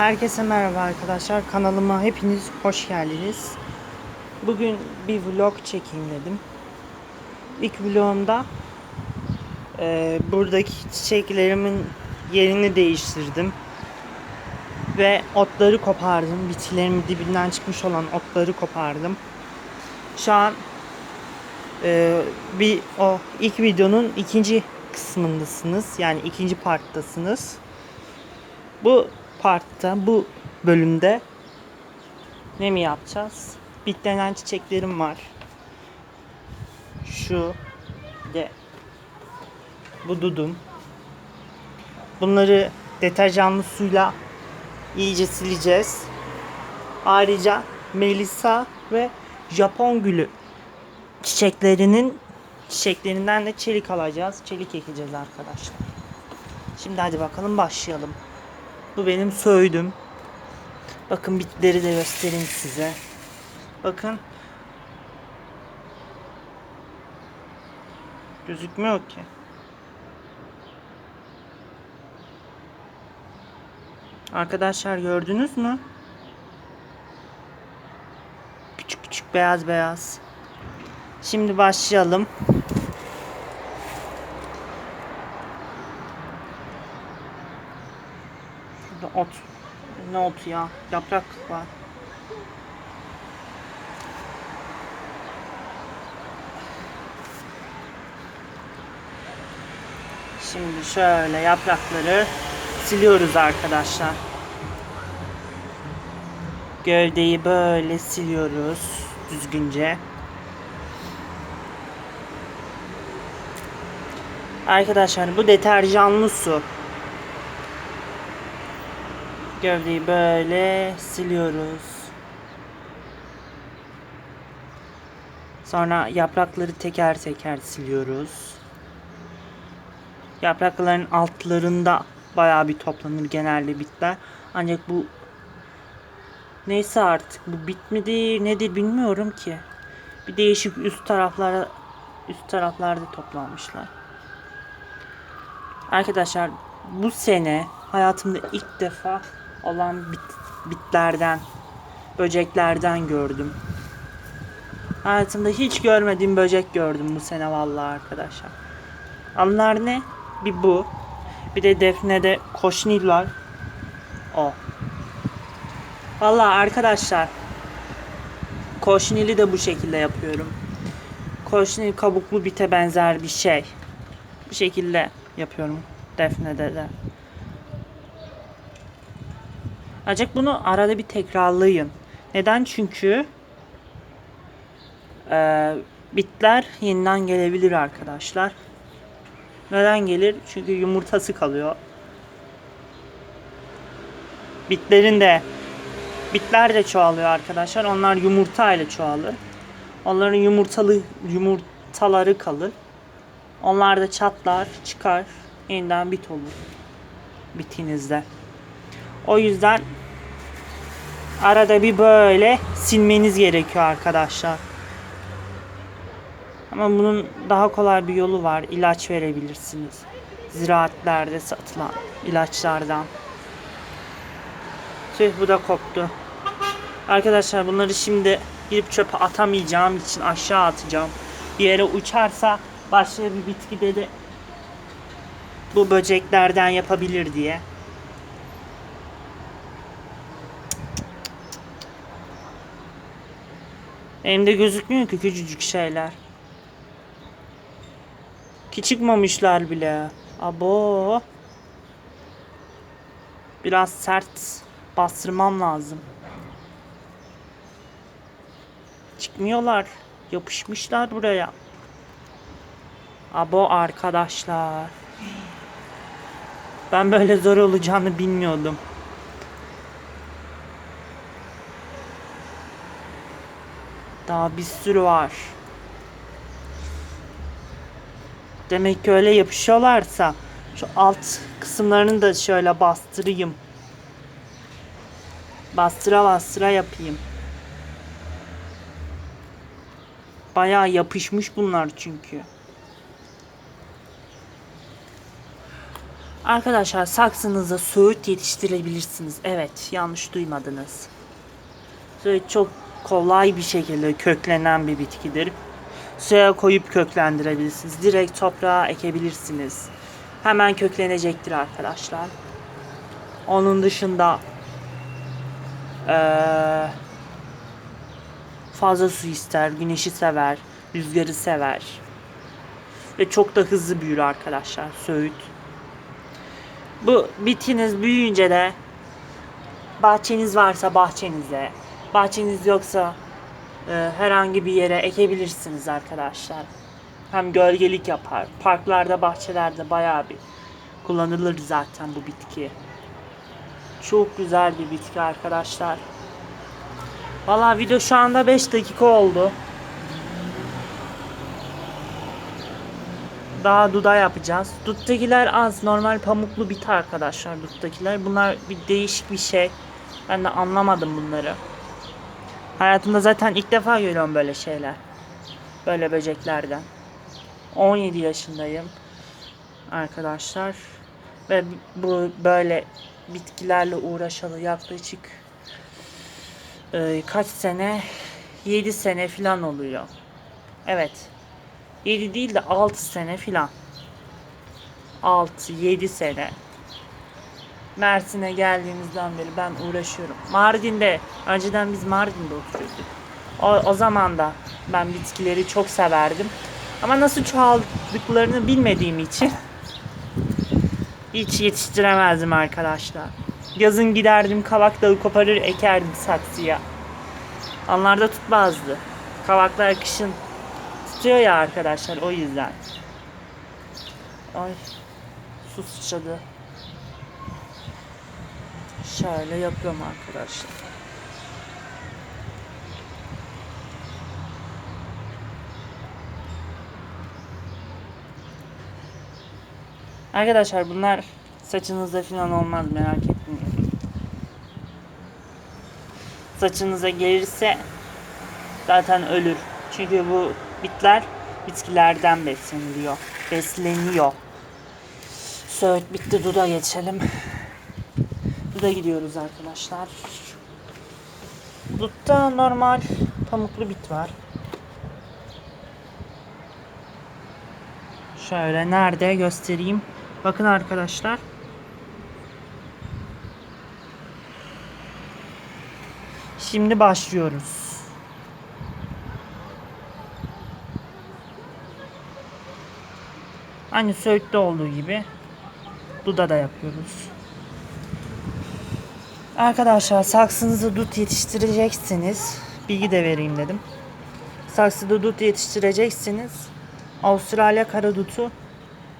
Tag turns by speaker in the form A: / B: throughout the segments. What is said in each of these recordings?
A: Herkese merhaba arkadaşlar. Kanalıma hepiniz hoş geldiniz. Bugün bir vlog çekeyim dedim. İlk vlogumda e, buradaki çiçeklerimin yerini değiştirdim. Ve otları kopardım. Bitkilerimin dibinden çıkmış olan otları kopardım. Şu an e, bir o ilk videonun ikinci kısmındasınız. Yani ikinci parttasınız. Bu partta, bu bölümde ne mi yapacağız? Bitlenen çiçeklerim var. Şu de bu dudum. Bunları deterjanlı suyla iyice sileceğiz. Ayrıca Melisa ve Japon gülü çiçeklerinin çiçeklerinden de çelik alacağız. Çelik ekeceğiz arkadaşlar. Şimdi hadi bakalım başlayalım. Bu benim söğüdüm. Bakın bitleri de göstereyim size. Bakın. Gözükmüyor ki. Arkadaşlar gördünüz mü? Küçük küçük beyaz beyaz. Şimdi başlayalım. Ot. Ne otu ya? Yaprak var. Şimdi şöyle yaprakları siliyoruz arkadaşlar. Gövdeyi böyle siliyoruz düzgünce. Arkadaşlar bu deterjanlı su. Gövdeyi böyle siliyoruz. Sonra yaprakları teker teker siliyoruz. Yaprakların altlarında bayağı bir toplanır genelde bitler. Ancak bu neyse artık bu bit midir nedir bilmiyorum ki. Bir değişik üst taraflara üst taraflarda toplanmışlar. Arkadaşlar bu sene hayatımda ilk defa olan bit, bitlerden, böceklerden gördüm. Hayatımda hiç görmediğim böcek gördüm bu sene vallahi arkadaşlar. Onlar ne? Bir bu. Bir de Defne'de koşnil var. O. Vallahi arkadaşlar koşnili de bu şekilde yapıyorum. Koşnil kabuklu bite benzer bir şey. Bu şekilde yapıyorum Defne'de de. Ancak bunu arada bir tekrarlayın. Neden? Çünkü e, bitler yeniden gelebilir arkadaşlar. Neden gelir? Çünkü yumurtası kalıyor. Bitlerin de bitler de çoğalıyor arkadaşlar. Onlar yumurta ile çoğalır. Onların yumurtalı yumurtaları kalır. Onlar da çatlar, çıkar. Yeniden bit olur. Bitinizde. O yüzden arada bir böyle silmeniz gerekiyor arkadaşlar. Ama bunun daha kolay bir yolu var. İlaç verebilirsiniz. Ziraatlerde satılan ilaçlardan. Tüh bu da koptu. Arkadaşlar bunları şimdi girip çöpe atamayacağım için aşağı atacağım. Bir yere uçarsa başka bir bitkide de bu böceklerden yapabilir diye. Elimde gözükmüyor ki küçücük şeyler. Ki çıkmamışlar bile. Abo. Biraz sert bastırmam lazım. Çıkmıyorlar. Yapışmışlar buraya. Abo arkadaşlar. Ben böyle zor olacağını bilmiyordum. Daha bir sürü var. Demek ki öyle yapışıyorlarsa şu alt kısımlarını da şöyle bastırayım. Bastıra bastıra yapayım. Bayağı yapışmış bunlar çünkü. Arkadaşlar saksınıza söğüt yetiştirebilirsiniz. Evet yanlış duymadınız. Söğüt çok kolay bir şekilde köklenen bir bitkidir. Suya koyup köklendirebilirsiniz. Direkt toprağa ekebilirsiniz. Hemen köklenecektir arkadaşlar. Onun dışında eee, fazla su ister, güneşi sever, rüzgarı sever. Ve çok da hızlı büyür arkadaşlar söğüt. Bu bitiniz büyüyünce de bahçeniz varsa bahçenize, bahçeniz yoksa e, herhangi bir yere ekebilirsiniz arkadaşlar. Hem gölgelik yapar. Parklarda, bahçelerde bayağı bir kullanılır zaten bu bitki. Çok güzel bir bitki arkadaşlar. Valla video şu anda 5 dakika oldu. Daha duda yapacağız. Duttakiler az. Normal pamuklu bit arkadaşlar duttakiler. Bunlar bir değişik bir şey. Ben de anlamadım bunları. Hayatımda zaten ilk defa görüyorum böyle şeyler. Böyle böceklerden. 17 yaşındayım. Arkadaşlar. Ve bu böyle bitkilerle uğraşalı yaklaşık e, kaç sene? 7 sene falan oluyor. Evet. 7 değil de 6 sene filan. 6 7 sene. Mersin'e geldiğimizden beri ben uğraşıyorum. Mardin'de önceden biz Mardin'de oturuyorduk. O, o zaman da ben bitkileri çok severdim. Ama nasıl çoğaldıklarını bilmediğim için hiç yetiştiremezdim arkadaşlar. Yazın giderdim kavak dağı koparır ekerdim saksıya. Onlarda tutmazdı. Kavaklar kışın tutuyor ya arkadaşlar o yüzden. Ay su sıçradı. Şöyle yapıyorum arkadaşlar. Arkadaşlar bunlar saçınızda falan olmaz merak etmeyin. Saçınıza gelirse zaten ölür. Çünkü bu bitler bitkilerden besleniyor. Besleniyor. Söğüt bitti duda geçelim. Duda gidiyoruz arkadaşlar. Dutta normal pamuklu bit var. Şöyle nerede göstereyim. Bakın arkadaşlar. Şimdi başlıyoruz. Aynı Söğüt'te olduğu gibi Duda da yapıyoruz. Arkadaşlar saksınızı dut yetiştireceksiniz. Bilgi de vereyim dedim. Saksıda dut yetiştireceksiniz. Avustralya karadutu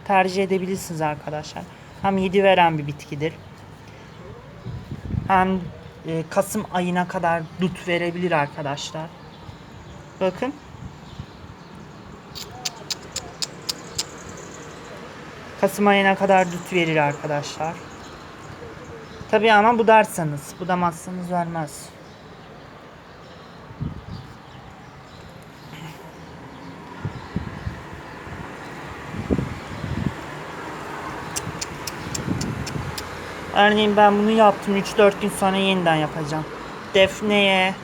A: tercih edebilirsiniz arkadaşlar. Hem yedi veren bir bitkidir. Hem e, Kasım ayına kadar dut verebilir arkadaşlar. Bakın. Kasım ayına kadar dut verir arkadaşlar. Tabii ama budarsanız. Budamazsanız vermez. Örneğin ben bunu yaptım 3-4 gün sonra yeniden yapacağım. Defneye,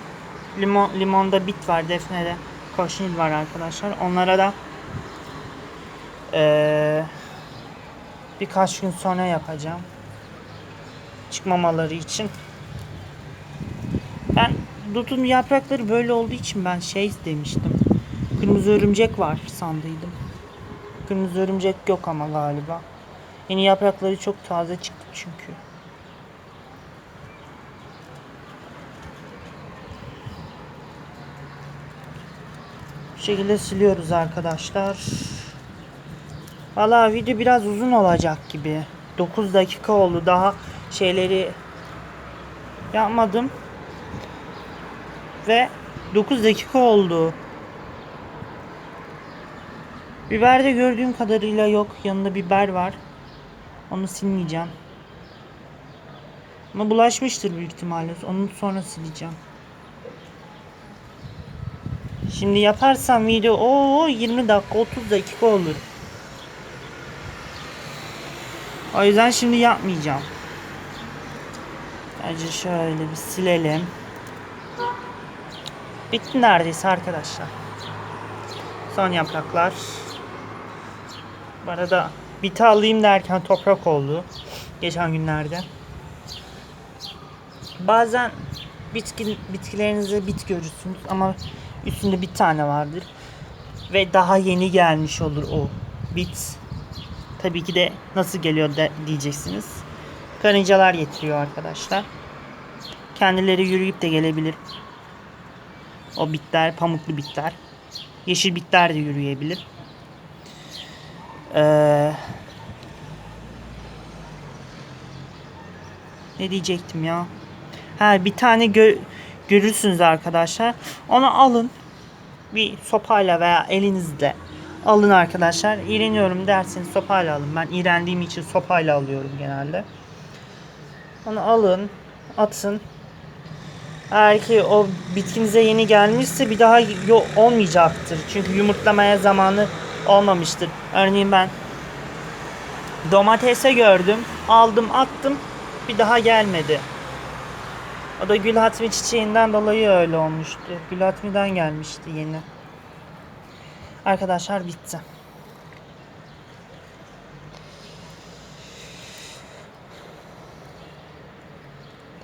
A: limon, limonda bit var defnede. Koşnil var arkadaşlar. Onlara da eee, birkaç gün sonra yapacağım. Çıkmamaları için. Ben dutun yaprakları böyle olduğu için ben şey demiştim. Kırmızı örümcek var sandıydım. Kırmızı örümcek yok ama galiba. Yeni yaprakları çok taze çıktı çünkü. Bu şekilde siliyoruz arkadaşlar. Valla video biraz uzun olacak gibi. 9 dakika oldu. Daha şeyleri yapmadım. Ve 9 dakika oldu. Biberde gördüğüm kadarıyla yok. Yanında biber var. Onu silmeyeceğim. Ama bulaşmıştır büyük ihtimalle. Onu sonra sileceğim. Şimdi yaparsam video o 20 dakika 30 dakika olur. O yüzden şimdi yapmayacağım. Bence şöyle bir silelim. Bitti neredeyse arkadaşlar. Son yapraklar. Bu arada biti alayım derken toprak oldu. Geçen günlerde. Bazen bitki, bitkilerinizde bit görürsünüz ama üstünde bir tane vardır. Ve daha yeni gelmiş olur o bit. Tabii ki de nasıl geliyor de, diyeceksiniz. Karıncalar getiriyor arkadaşlar. Kendileri yürüyüp de gelebilir. O bitler, pamuklu bitler. Yeşil bitler de yürüyebilir. Ee, ne diyecektim ya? Ha bir tane gö- görürsünüz arkadaşlar. Onu alın. Bir sopayla veya elinizle alın arkadaşlar. İğreniyorum derseniz sopayla alın. Ben iğrendiğim için sopayla alıyorum genelde. Onu alın, atın. Eğer ki o bitkinize yeni gelmişse bir daha olmayacaktır. Çünkü yumurtlamaya zamanı olmamıştır. Örneğin ben domatese gördüm, aldım, attım. Bir daha gelmedi. O da gül hatmi çiçeğinden dolayı öyle olmuştu. Gül hatmiden gelmişti yeni. Arkadaşlar bitti.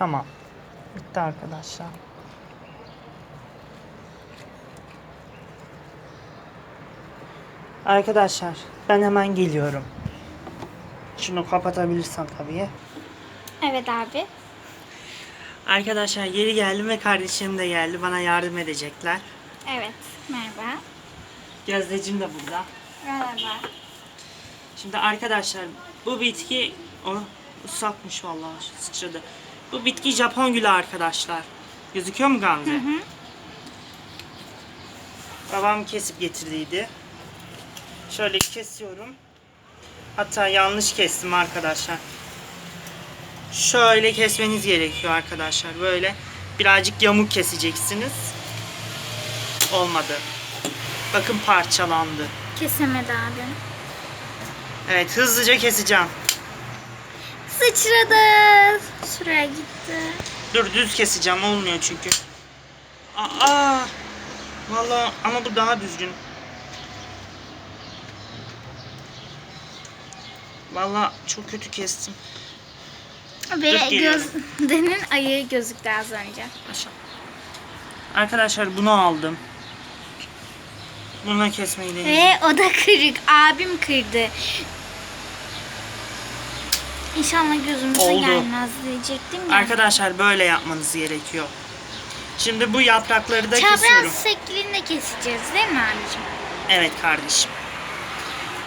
A: Tamam. Bitti arkadaşlar. Arkadaşlar ben hemen geliyorum. Şunu kapatabilirsem tabii.
B: Evet abi.
A: Arkadaşlar geri geldim ve kardeşim de geldi. Bana yardım edecekler.
B: Evet. Merhaba.
A: Gözdeciğim de burada.
B: Merhaba.
A: Şimdi arkadaşlar bu bitki o ıslakmış vallahi sıçradı. Bu bitki Japon gülü arkadaşlar. Gözüküyor mu Gamze? Babam kesip getirdiydi. Şöyle kesiyorum. Hatta yanlış kestim arkadaşlar. Şöyle kesmeniz gerekiyor arkadaşlar. Böyle birazcık yamuk keseceksiniz. Olmadı. Bakın parçalandı.
B: Kesemedi abi.
A: Evet hızlıca keseceğim.
B: Sıçradı. Şuraya gitti.
A: Dur düz keseceğim olmuyor çünkü. Aa! Vallahi ama bu daha düzgün. Vallahi çok kötü kestim.
B: Ve gözdenin ayı gözüktü az önce.
A: Aşağı. Arkadaşlar bunu aldım. Bununla kesmeyi deneyeceğim.
B: Ve o da kırık. Abim kırdı. İnşallah gözümüze
A: Oldu.
B: gelmez diyecektim ya.
A: Arkadaşlar böyle yapmanız gerekiyor. Şimdi bu yaprakları da kesiyorum.
B: Çapraz şeklinde keseceğiz değil mi abicim?
A: Evet kardeşim.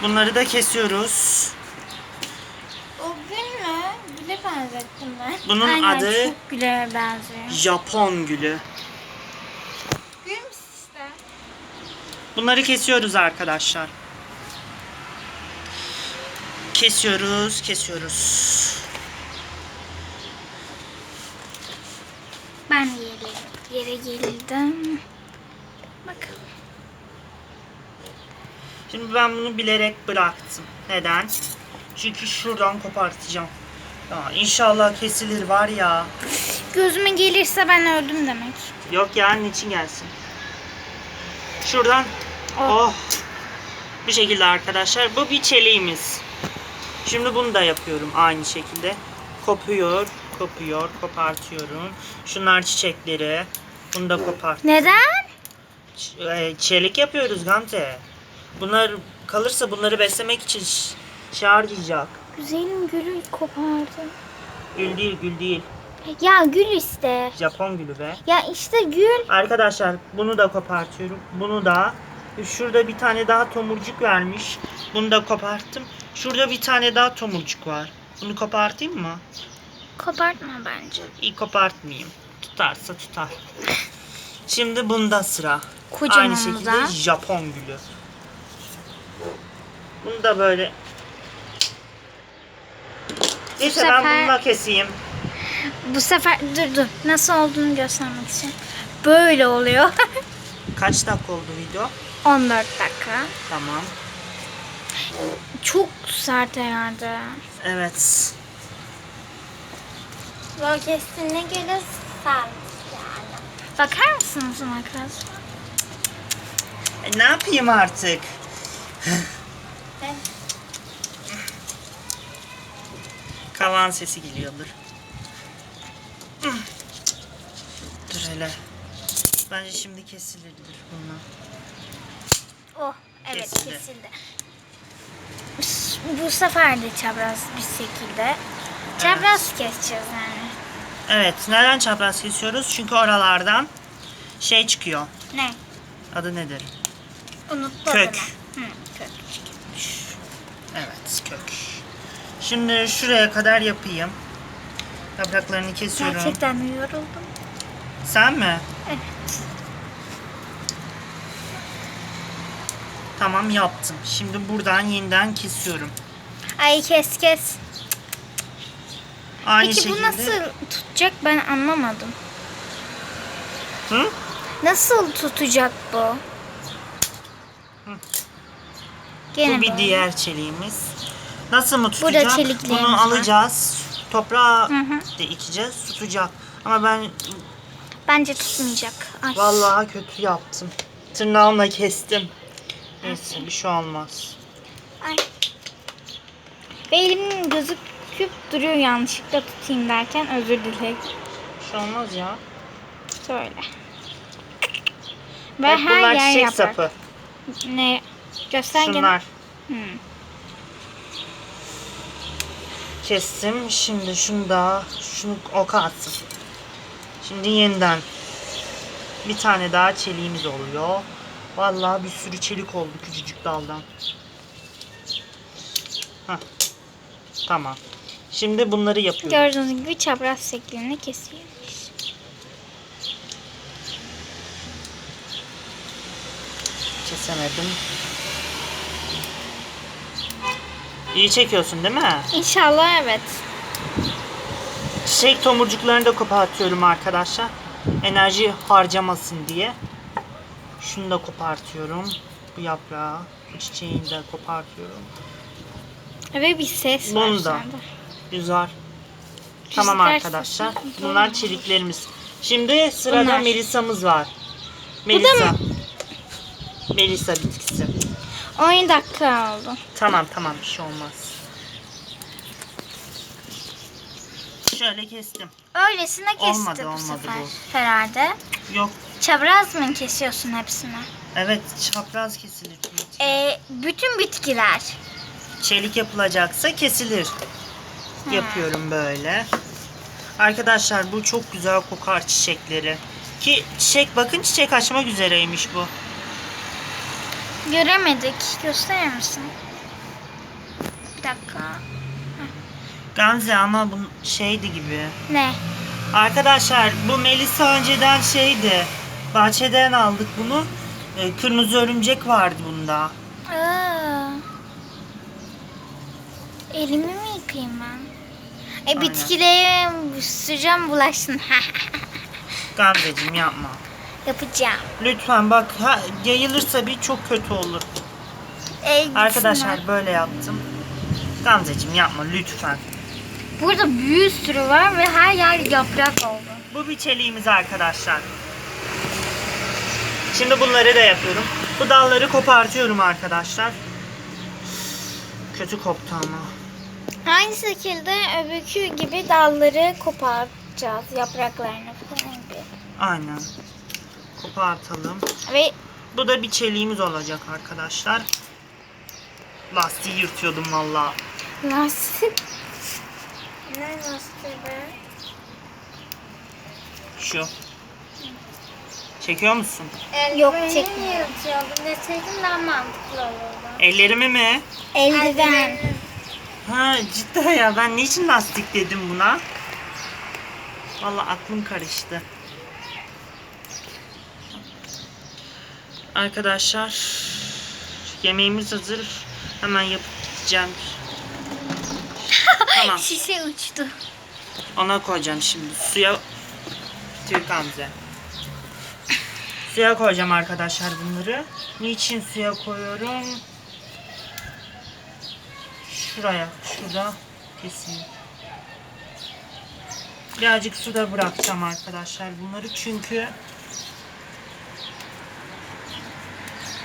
A: Bunları da kesiyoruz.
B: O gül mü? Güle benzettim ben.
A: Bunun
B: Aynen,
A: adı-
B: çok güle benziyor.
A: Japon gülü.
B: Gül mü işte?
A: Bunları kesiyoruz arkadaşlar. Kesiyoruz, kesiyoruz.
B: Ben yere, yere geldim. Bakalım.
A: Şimdi ben bunu bilerek bıraktım. Neden? Çünkü şuradan kopartacağım. Ya inşallah kesilir var ya.
B: Gözüme gelirse ben öldüm demek.
A: Yok ya için gelsin. Şuradan.
B: Oh.
A: Oh. Bu şekilde arkadaşlar. Bu bir çeliğimiz. Şimdi bunu da yapıyorum aynı şekilde. Kopuyor, kopuyor, kopartıyorum. Şunlar çiçekleri. Bunu da kopart.
B: Neden?
A: Ç- e, çelik yapıyoruz Gamze. Bunlar kalırsa bunları beslemek için harcayacak.
B: Güzelim gülü kopardı.
A: Gül değil, gül değil.
B: Ya gül işte.
A: Japon gülü be.
B: Ya işte gül.
A: Arkadaşlar bunu da kopartıyorum. Bunu da. Şurada bir tane daha tomurcuk vermiş. Bunu da koparttım. Şurada bir tane daha tomurcuk var. Bunu kopartayım mı?
B: Kopartma bence.
A: İyi kopartmayayım. Tutarsa tutar. Şimdi bunda sıra.
B: Kocaman
A: Aynı şekilde
B: da.
A: Japon gülü. Bunu da böyle Neyse ben
B: sefer-
A: bununla keseyim.
B: Bu sefer dur dur. Nasıl olduğunu göstermek için. Böyle oluyor.
A: Kaç dakika oldu video?
B: 14 dakika.
A: Tamam.
B: Çok sert herhalde.
A: Evet.
C: Kestiğine göre sert yani.
B: Bakar mısınız arkadaşlar?
A: E, ne yapayım artık? Kavan sesi geliyordur. Dur hele. Bence şimdi kesilebilir bunlar.
B: Oh evet
A: Kesildi.
B: kesildi. Bu sefer de çapraz bir şekilde. Çapraz keseceğiz yani.
A: Evet, neden çapraz kesiyoruz? Çünkü oralardan şey çıkıyor.
B: Ne?
A: Adı nedir?
B: Unuttum.
A: Kök.
B: Hı, kök.
A: Evet, kök. Şimdi şuraya kadar yapayım. Yapraklarını kesiyorum.
B: Gerçekten yoruldum?
A: Sen mi? Tamam yaptım. Şimdi buradan yeniden kesiyorum.
B: Ay kes kes.
A: Aynı
B: Peki
A: şekilde.
B: bu nasıl tutacak ben anlamadım.
A: Hı?
B: Nasıl tutacak bu? Gene
A: Bu bir
B: böyle.
A: diğer çeliğimiz. Nasıl mı
B: Burada
A: tutacak?
B: çeliklerimiz
A: Bunu
B: var.
A: alacağız. Toprağa
B: Hı hı.
A: de ekeceğiz. Tutacak. Ama ben
B: Bence tutmayacak. Ay.
A: vallahi kötü yaptım. Tırnağımla kestim. Neyse bir şey olmaz.
B: Ay. Ve elimin gözüküp duruyor yanlışlıkla tutayım derken özür dilerim.
A: Bir şey olmaz ya.
B: Söyle. Ve
A: Bak
B: her
A: bunlar
B: yer
A: çiçek
B: yaprak.
A: sapı.
B: Ne? Göster gene.
A: Şunlar.
B: Hmm.
A: Kestim. Şimdi şunu da şunu oka attım. Şimdi yeniden bir tane daha çeliğimiz oluyor. Vallahi bir sürü çelik oldu küçücük daldan. Hah. Tamam. Şimdi bunları yapıyorum.
B: Gördüğünüz gibi çapraz şeklinde kesiyoruz.
A: Kesemedim. İyi çekiyorsun değil mi?
B: İnşallah evet.
A: Çiçek tomurcuklarını da kopartıyorum arkadaşlar. Enerji harcamasın diye. Şunu da kopartıyorum. Bu yaprağı. Bu çiçeğini de kopartıyorum.
B: Ve bir ses var
A: Bunu da.
B: sende.
A: Güzel. Tamam
B: Rüzgar
A: arkadaşlar.
B: sesi.
A: Bunlar çeliklerimiz. Şimdi sırada
B: Bunlar.
A: Melisa'mız var. Melisa. Melisa bitkisi.
B: 10 dakika oldu.
A: Tamam tamam bir şey olmaz. Şöyle kestim.
B: Öylesine kesti
A: Olmadı,
B: bu
A: olmadı
B: sefer
A: bu.
B: herhalde.
A: Yok.
B: Çapraz mı kesiyorsun hepsini?
A: Evet çapraz kesilir.
B: Ee, bütün bitkiler.
A: Çelik yapılacaksa kesilir. Yapıyorum böyle. Arkadaşlar bu çok güzel kokar çiçekleri. Ki çiçek bakın çiçek açmak üzereymiş bu.
B: Göremedik. Gösterir misin? Bir dakika.
A: Gamze ama bu şeydi gibi.
B: Ne?
A: Arkadaşlar bu Melisa önceden şeydi. Bahçeden aldık bunu. Ee, Kırmızı örümcek vardı bunda.
B: Aa. Elimi mi yıkayayım ben? E bitkilere sıcağım bulaşsın.
A: Gamzeciğim yapma.
B: Yapacağım.
A: Lütfen bak ha, yayılırsa bir çok kötü olur.
B: E, gitsinler.
A: Arkadaşlar böyle yaptım. Gamzeciğim yapma lütfen.
B: Burada bir sürü var ve her yer yaprak oldu.
A: Bu bir çeliğimiz arkadaşlar. Şimdi bunları da yapıyorum. Bu dalları kopartıyorum arkadaşlar. Kötü koptu ama.
B: Aynı şekilde öbürkü gibi dalları koparacağız. Yapraklarını falan gibi.
A: Aynen. Kopartalım.
B: Ve
A: Bu da bir çeliğimiz olacak arkadaşlar. Lastiği yırtıyordum valla.
B: lastik.
C: Ne be?
A: Şu. Çekiyor musun?
B: Yok,
C: Eldivenini
B: çekmiyor.
C: yırtıyordum deseydim daha mantıklı olurdu.
A: Ellerimi mi?
B: Eldiven.
A: Ha cidden ya ben niçin lastik dedim buna? Valla aklım karıştı. Arkadaşlar yemeğimiz hazır. Hemen yapıp gideceğim. Tamam
B: Şişe uçtu.
A: ona koyacağım şimdi. Suya Tüy Gamze. Suya koyacağım arkadaşlar bunları. Niçin suya koyuyorum? şuraya, şurada keseyim. Birazcık suda bırakacağım arkadaşlar bunları çünkü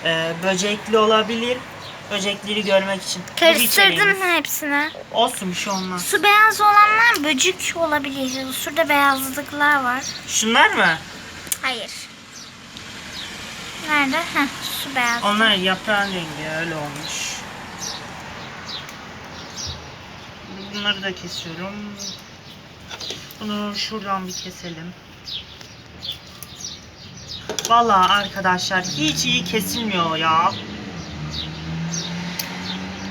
A: e, böcekli olabilir. Böcekleri görmek için.
B: Mı hepsini?
A: Olsun bir şey olmaz.
B: Su beyaz olanlar böcük olabilir. Şurada beyazlıklar var.
A: Şunlar mı?
B: Hayır. Nerede? Heh, su beyaz.
A: Onlar yaprağın rengi öyle olmuş. Bunları da kesiyorum. Bunu şuradan bir keselim. Vallahi arkadaşlar hiç iyi kesilmiyor ya.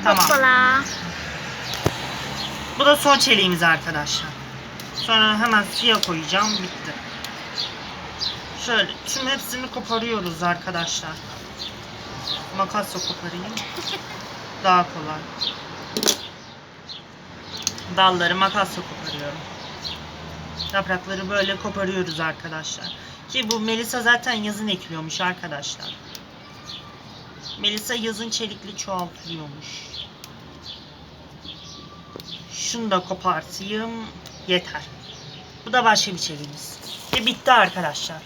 A: Tamam.
B: Hoppala.
A: Bu da son çeliğimiz arkadaşlar. Sonra hemen suya koyacağım. Bitti. Şöyle tüm hepsini koparıyoruz arkadaşlar. Makasla koparayım. Daha kolay. Dalları makasla koparıyorum. Yaprakları böyle koparıyoruz arkadaşlar. Ki bu Melisa zaten yazın ekiliyormuş arkadaşlar. Melisa yazın çelikli çoğaltılıyormuş. Şunu da kopartayım. Yeter. Bu da başka bir çeliğimiz. Ve bitti arkadaşlar.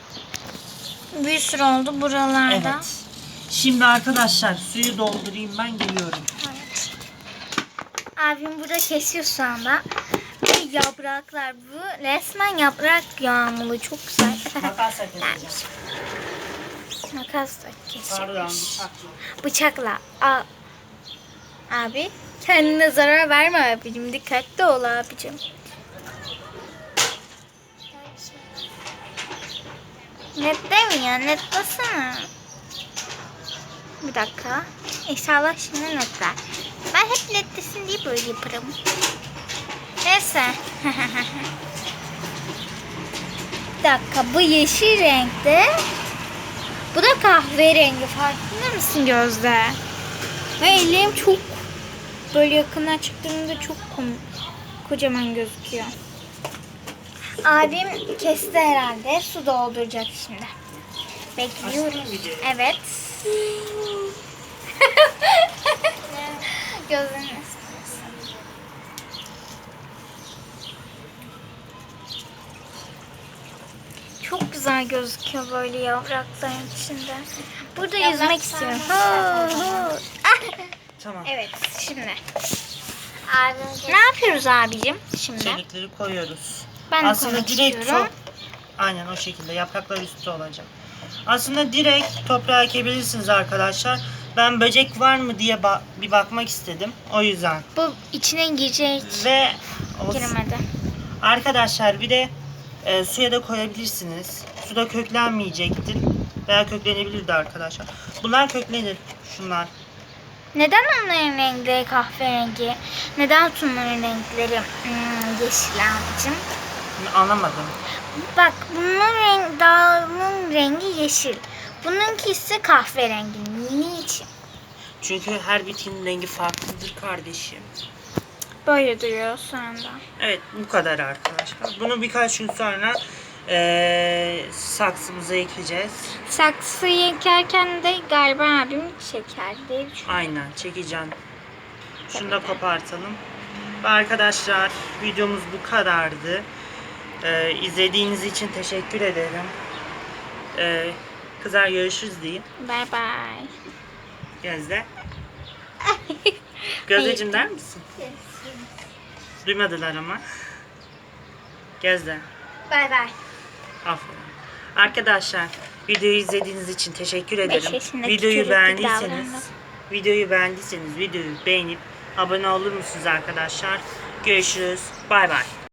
B: Bir sürü oldu buralarda.
A: Evet. Şimdi arkadaşlar suyu doldurayım ben geliyorum.
B: Evet. Abim burada kesiyor şu anda. Ve yapraklar bu resmen yaprak yağmuru çok güzel.
A: Keseceğim.
B: Makasla kesecekmiş.
A: bıçakla.
B: Aa. Abi kendine zarar verme abicim. Dikkatli ol abicim. Netlemiyor. Netlasana. Bir dakika. İnşallah şimdi netler. Ben hep netlesin diye böyle yaparım. Neyse. bir dakika. Bu yeşil renkte. Bu da kahverengi. Farkında mısın Gözde? Ve ellerim çok böyle yakından çıktığımda çok kocaman gözüküyor. Abim kesti herhalde. Su dolduracak şimdi. Bekliyoruz. Evet. Gözlerini istersen. Çok güzel gözüküyor böyle yaprakların içinde. Burada yüzmek istiyorum. Hu. Ah!
A: Tamam.
B: Evet şimdi. Ne yapıyoruz abicim şimdi?
A: Çelikleri koyuyoruz.
B: Ben de
A: Aslında
B: koymak
A: direkt
B: istiyorum.
A: top... Aynen o şekilde yapraklar üstte olacak. Aslında direkt toprağa ekebilirsiniz arkadaşlar. Ben böcek var mı diye ba- bir bakmak istedim. O yüzden.
B: Bu içine girecek.
A: Ve o
B: Giremedi.
A: Arkadaşlar bir de e, suya da koyabilirsiniz. Suda köklenmeyecektir. Veya köklenebilirdi arkadaşlar. Bunlar köklenir. Şunlar.
B: Neden onların renkleri kahverengi? Neden bunların renkleri hmm, yeşil abicim?
A: Anlamadım.
B: Bak bunun renk, dağının rengi yeşil. Bununki ise kahverengi. Niçin?
A: Çünkü her bitkinin rengi farklıdır kardeşim.
B: Böyle duruyor anda.
A: Evet bu kadar arkadaşlar. Bunu birkaç gün sonra e, saksımıza ekleyeceğiz.
B: Saksıyı ekerken de galiba abim çeker diye düşünüyorum.
A: Aynen çekeceğim. Şunu da kopartalım. Ve arkadaşlar videomuz bu kadardı. Ee, izlediğiniz için teşekkür ederim. Ee, kızlar görüşürüz diyeyim.
B: Bye bye.
A: Gözde. Gözdeciğim der misin? Duymadılar ama. Gözde.
B: Bye bye.
A: Aferin. Arkadaşlar videoyu izlediğiniz için teşekkür ederim. Videoyu beğendiyseniz videoyu beğendiyseniz videoyu beğenip abone olur musunuz arkadaşlar? Görüşürüz. Bay bay.